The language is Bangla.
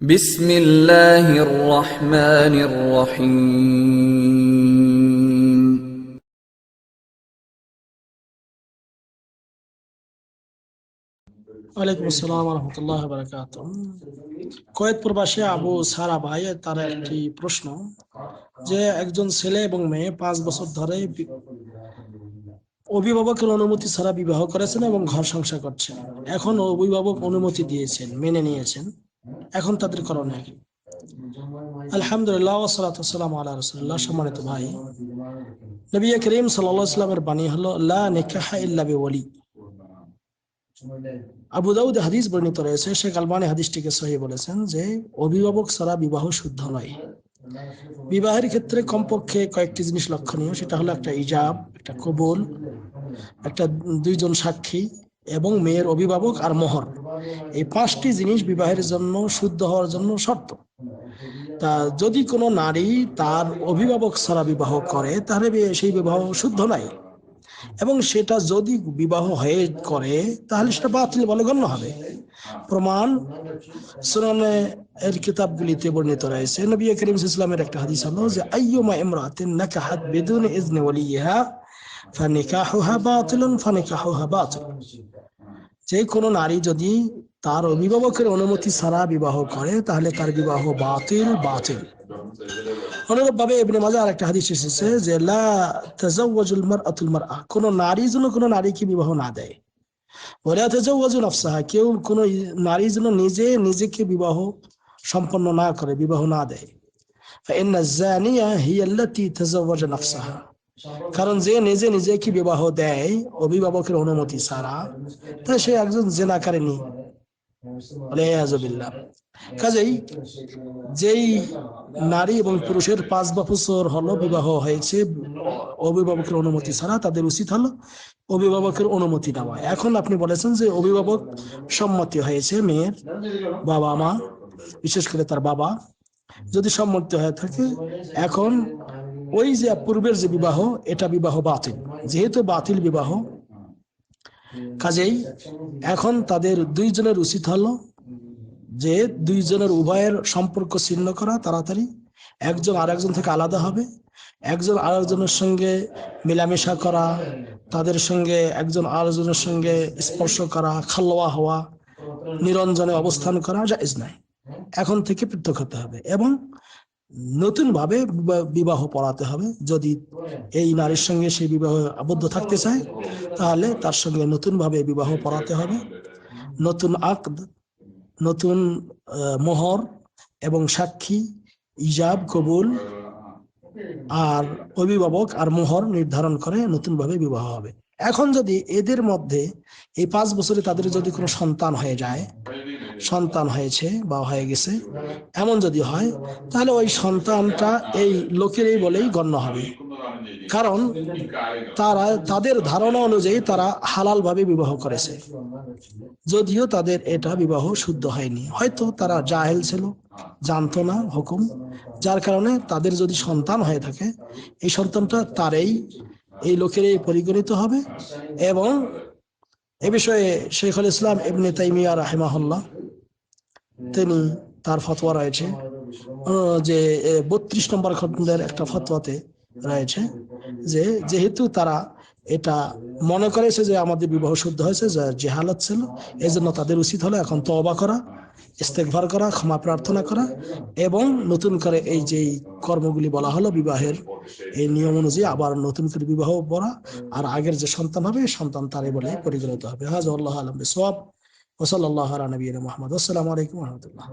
بسم الله الرحمن الرحيم ওয়ালাইকুম আসসালাম রহমতুল্লাহ বারাকাত কয়েদ প্রবাসী আবু সারা ভাই তার একটি প্রশ্ন যে একজন ছেলে এবং মেয়ে পাঁচ বছর ধরে বি- অভিভাবকের অনুমতি ছাড়া বিবাহ করেছেন এবং ঘর সংসার করছেন এখন অভিভাবক অনুমতি দিয়েছেন মেনে নিয়েছেন এখন তাদের করণীয় কি। আলহামদুলিল্লাহ সম্মানিত ভাই। নবী করিম বাণী হলো আবু দাউদ হাদিস বর্ণিত রয়েছে, শেখ হাদিসটিকে সহি বলেছেন যে, অভিভাবক ছাড়া বিবাহ শুদ্ধ নয়। বিবাহের ক্ষেত্রে কমপক্ষে কয়েকটি জিনিস লক্ষণীয়, সেটা হলো একটা ইজাব, একটা কবুল, একটা দুইজন সাক্ষী, এবং মেয়ের অভিভাবক আর মোহর। এই পাঁচটি জিনিস বিবাহের জন্য, শুদ্ধ হওয়ার জন্য শর্ত। তা যদি কোনো নারী তার অভিভাবক ছাড়া বিবাহ করে, তাহলে সেই বিবাহ শুদ্ধ নাই। এবং সেটা যদি বিবাহ হয়ে করে, তাহলে সেটা বাতিল বলে গণ্য হবে। প্রমাণ, সুনানে এর কিতাবগুলিতে বর্ণিত রয়েছে। নবী করিম ইসলামের একটা হাদিস হলো যে, আইয়ুমা ইমরাতিন নাকাহাত বিদুন ইজনি ওয়ালিহা ফানিকাহুহা বাতিলুন, ফানিকাহুহা বাতিল যে কোনো নারী যদি তার অভিভাবকের অনুমতি ছাড়া বিবাহ করে তাহলে তার বিবাহ বাতিল বাতিল অনুরূপ ভাবে ইবনে মাজাহ আর একটা হাদিস এসেছে যে লা তাজাওয়াজুল মারআতুল মারআ কোন নারী যেন কোন নারীকে বিবাহ না দেয় ওলা তাজাওয়াজু নাফসাহা কেউ কোন নারী যেন নিজে নিজেকে বিবাহ সম্পন্ন না করে বিবাহ না দেয় فإن الزانية هي التي تزوج نفسها কারণ যে নিজে নিজেকে বিবাহ দেয়, অভিভাবকের অনুমতি ছাড়া, তা সে একজন জেনাকারিনী কাজেই যেই নারী এবং পুরুষের পাঁচ বছর হলো বিবাহ হয়েছে, অভিভাবকের অনুমতি ছাড়া তাদের উচিত হলো অভিভাবকের অনুমতি নেওয়া। এখন আপনি বলেছেন যে অভিভাবক সম্মতি হয়েছে, মেয়ের বাবা মা বিশেষ করে তার বাবা, যদি সম্মতি হয়ে থাকে, এখন ওই যে পূর্বের যে বিবাহ, এটা বিবাহ বাতিল। যেহেতু বাতিল বিবাহ, কাজেই এখন তাদের দুইজনের উচিত হলো যে দুইজনের উভয়ের সম্পর্ক ছিন্ন করা তাড়াতাড়ি। একজন আরেকজন থেকে আলাদা হবে। একজন আরেকজনের সঙ্গে মেলামেশা করা, তাদের সঙ্গে একজন আরেকজনের সঙ্গে স্পর্শ করা, খালোয়া হওয়া, নিরঞ্জনে অবস্থান করা, জায়েজ নাই। এখন থেকে পৃথক হতে হবে এবং নতুন ভাবে বিবাহ পড়াতে হবে। যদি এই নারীর সঙ্গে সেই বিবাহ আবদ্ধ থাকতে চায়, তাহলে তার সঙ্গে নতুন ভাবে বিবাহ পড়াতে হবে। নতুন আকদ, নতুন মোহর এবং সাক্ষী, ইজাব, কবুল আর অভিভাবক আর মোহর নির্ধারণ করে নতুন ভাবে বিবাহ হবে। এখন যদি এদের মধ্যে এই পাঁচ বছরে তাদের যদি কোনো সন্তান হয়ে যায়, সন্তান হয়েছে বা হয়ে গেছে, এমন যদি হয়, তাহলে ওই সন্তানটা এই লোকেরই বলেই গণ্য হবে। কারণ তারা, তাদের ধারণা অনুযায়ী তারা হালাল ভাবে বিবাহ করেছে। যদিও তাদের এটা বিবাহ শুদ্ধ হয়নি। হয়তো তারা জাহেল ছিল, জানতো না হুকুম। যার কারণে তাদের যদি সন্তান হয়ে থাকে, এই সন্তানটা তারই এই লোকেরই পরিগণিত হবে এবং এ বিষয়ে শেখুল ইসলাম ইবনে তাইমিয়া রাহেমাহুল্লাহ তিনি তার ফতোয়া রয়েছে। যে বত্রিশ নম্বর খন্ডের একটা ফতোয়াতে রয়েছে যে, যেহেতু তারা এটা মনে করেছে যে আমাদের বিবাহ শুদ্ধ হয়েছে, যে জেহালত ছিল। এই জন্য তাদের উচিত হলো এখন তওবা করা ইস্তেকভার করা, ক্ষমা প্রার্থনা করা এবং নতুন করে এই যে কর্মগুলি বলা হলো বিবাহের, এই নিয়ম অনুযায়ী আবার নতুন করে বিবাহ করা আর আগের যে সন্তান হবে সন্তান তারই বলে পরিগণিত হবে। হাজ আল্লাহ আলম সোয়াব ওসল আল্লাহ নবীন মোহাম্মদ। আসসালামু আলাইকুম রহমতুল্লাহ।